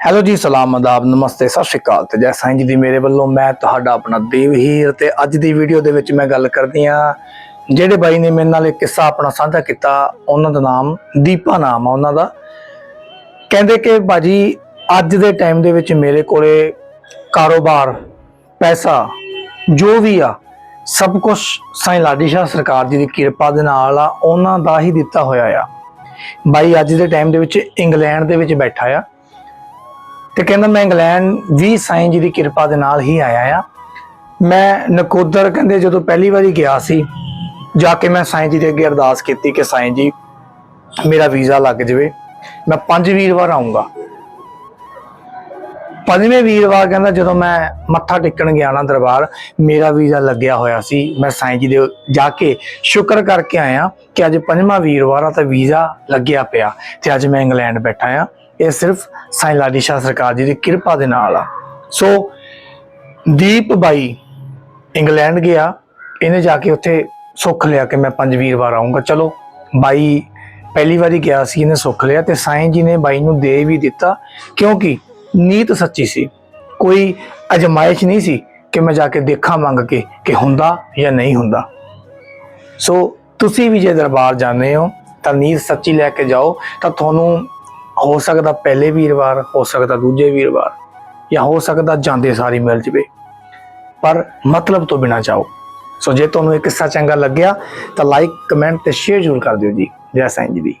Hello ਜੀ, ਸਲਾਮ ਆਦਾਬ ਨਮਸਤੇ, ਸਤਿ ਸ਼੍ਰੀ ਅਕਾਲ ਤੇ ਜੈ ਸਾਈਂ ਜੀ ਦੀ ਮੇਰੇ ਵੱਲੋਂ ਮੈਂ ਤੁਹਾਡਾ ਆਪਣਾ ਦੇਵਹੀਰ ਤੇ ਅੱਜ ਦੀ ਵੀਡੀਓ ਦੇ ਵਿੱਚ ਮੈਂ ਗੱਲ ਕਰਦੀ ਆ ਜਿਹੜੇ ਬਾਈ ਨੇ ਮੇਰੇ ਨਾਲ ਇੱਕ ਕਿੱਸਾ ਆਪਣਾ ਸਾਂਝਾ ਕੀਤਾ, ਉਹਨਾਂ ਦਾ ਨਾਮ ਦੀਪਾ ਨਾਮ ਆ ਉਹਨਾਂ ਦਾ। ਕਹਿੰਦੇ ਕਿ ਬਾਜੀ ਅੱਜ ਦੇ ਟਾਈਮ ਦੇ ਵਿੱਚ ਮੇਰੇ ਕੋਲੇ ਕਾਰੋਬਾਰ, ਪੈਸਾ, ਜੋ ਵੀ ਆ, ਸਭ ਕੁਝ ਸਾਈਂ ਲਾਡੀ ਸ਼ਾਹ ਸਰਕਾਰ ਜੀ ਦੀ ਕਿਰਪਾ ਦੇ ਨਾਲ ਆ, ਉਹਨਾਂ ਦਾ ਹੀ ਦਿੱਤਾ ਹੋਇਆ ਆ। ਬਾਈ ਅੱਜ ਦੇ ਟਾਈਮ ਦੇ ਵਿੱਚ ਇੰਗਲੈਂਡ ਦੇ ਵਿੱਚ ਬੈਠਾ ਆ। ਤੇ ਕਹਿੰਦਾ ਮੈਂ ਇੰਗਲੈਂਡ ਵੀ ਸਾਈਂ ਜੀ ਦੀ ਕਿਰਪਾ ਦੇ ਨਾਲ ਹੀ ਆਇਆ ਆ। ਮੈਂ ਨਕੋਦਰ ਕਹਿੰਦੇ ਜਦੋਂ ਪਹਿਲੀ ਵਾਰੀ ਗਿਆ ਸੀ, ਜਾ ਕੇ ਮੈਂ ਸਾਈਂ ਜੀ ਦੇ ਅੱਗੇ ਅਰਦਾਸ ਕੀਤੀ ਕਿ ਸਾਈਂ ਜੀ, ਮੇਰਾ ਵੀਜ਼ਾ ਲੱਗ ਜਾਵੇ। ਮੈਂ ਪੰਜ ਵੀਰਵਾਰ ਆਉਂਗਾ ਪੰਜਵੇਂ ਵੀਰਵਾਰ ਕਹਿੰਦਾ ਜਦੋਂ ਮੈਂ ਮੱਥਾ ਟੇਕਣ ਗਿਆ ਨਾ ਦਰਬਾਰ, ਮੇਰਾ ਵੀਜ਼ਾ ਲੱਗਿਆ ਹੋਇਆ ਸੀ। ਮੈਂ ਸਾਈਂ ਜੀ ਦੇ ਜਾ ਕੇ ਸ਼ੁਕਰ ਕਰਕੇ ਆਇਆ ਕਿ ਅੱਜ ਪੰਜਵਾਂ ਵੀਰਵਾਰ ਆ ਤਾਂ ਵੀਜ਼ਾ ਲੱਗਿਆ ਪਿਆ ਤੇ ਅੱਜ ਮੈਂ ਇੰਗਲੈਂਡ ਬੈਠਾ ਆ। ਇਹ ਸਿਰਫ ਸਾਈਂ ਲਾਡੀ ਸ਼ਾਹ ਸਰਕਾਰ ਜੀ ਦੀ ਕਿਰਪਾ ਦੇ ਨਾਲ ਆ। ਸੋ ਦੀਪ ਬਾਈ ਇੰਗਲੈਂਡ ਗਿਆ, ਇਹਨੇ ਜਾ ਕੇ ਉੱਥੇ ਸੁੱਖ ਲਿਆ ਕਿ ਮੈਂ ਪੰਜ ਵੀਰਵਾਰ ਆਉਂਗਾ ਚਲੋ, ਬਾਈ ਪਹਿਲੀ ਵਾਰੀ ਗਿਆ ਸੀ, ਇਹਨੇ ਸੁੱਖ ਲਿਆ ਤੇ ਸਾਈਂ ਜੀ ਨੇ ਬਾਈ ਨੂੰ ਦੇ ਵੀ ਦਿੱਤਾ, ਕਿਉਂਕਿ ਨੀਤ ਸੱਚੀ ਸੀ। ਕੋਈ ਅਜਮਾਇਸ਼ ਨਹੀਂ ਸੀ ਕਿ ਮੈਂ ਜਾ ਕੇ ਦੇਖਾਂ ਮੰਗ ਕੇ ਕਿ ਹੁੰਦਾ ਜਾਂ ਨਹੀਂ ਹੁੰਦਾ। ਸੋ ਤੁਸੀਂ ਵੀ ਜੇ ਦਰਬਾਰ ਜਾਂਦੇ ਹੋ ਤਾਂ ਨੀਤ ਸੱਚੀ ਲੈ ਕੇ ਜਾਓ, ਤਾਂ ਤੁਹਾਨੂੰ ਹੋ ਸਕਦਾ ਪਹਿਲੇ ਵੀਰਵਾਰ, ਹੋ ਸਕਦਾ ਦੂਜੇ ਵੀਰਵਾਰ ਜਾਂ ਹੋ ਸਕਦਾ ਜਾਂਦੇ ਸਾਰੀ ਮਿਲ ਜਵੇ। ਪਰ ਮਤਲਬ ਤੋਂ ਬਿਨਾ ਜਾਓ। ਸੋ ਜੇ ਤੁਹਾਨੂੰ ਇਹ ਕਿੱਸਾ ਚੰਗਾ ਲੱਗਿਆ ਤਾਂ ਲਾਈਕ ਕਮੈਂਟ ਤੇ ਸ਼ੇਅਰ ਜ਼ਰੂਰ ਕਰ ਦਿਓ ਜੀ। ਜੈ ਸਾਈਂ ਜੀ ਦੀ।